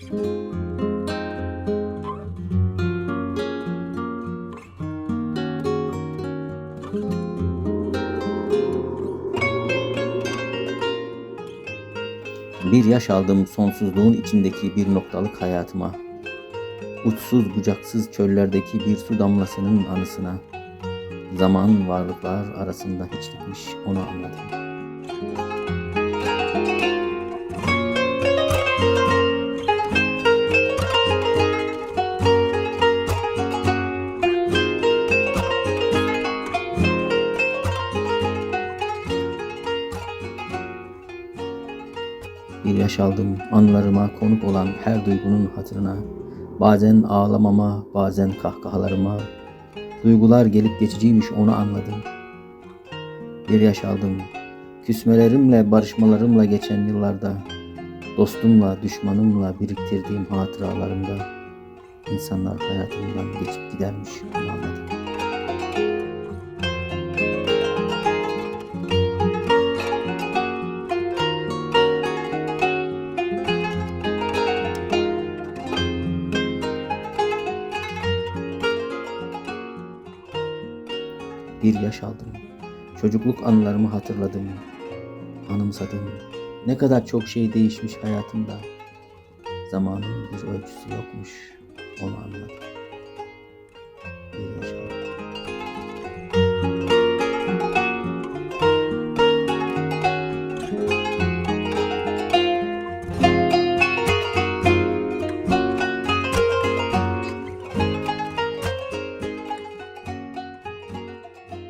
Bir yaş aldım sonsuzluğun içindeki bir noktalık hayatıma. Uçsuz bucaksız çöllerdeki bir su damlasının anısına. Zaman varlıklar arasında hiçlikmiş onu anladım. Bir yaş aldım anılarıma konuk olan her duygunun hatırına. Bazen ağlamama, bazen kahkahalarıma. Duygular gelip geçiciymiş onu anladım. Bir yaş aldım küsmelerimle, barışmalarımla geçen yıllarda. Dostumla, düşmanımla biriktirdiğim hatıralarımda. insanlar hayatımdan geçip gidermiş onu anladım. Bir yaş aldım. Çocukluk anılarımı hatırladım. Anımsadım. Ne kadar çok şey değişmiş hayatımda. Zamanın bir ölçüsü yokmuş. Onu anladım. Bir yaş aldım.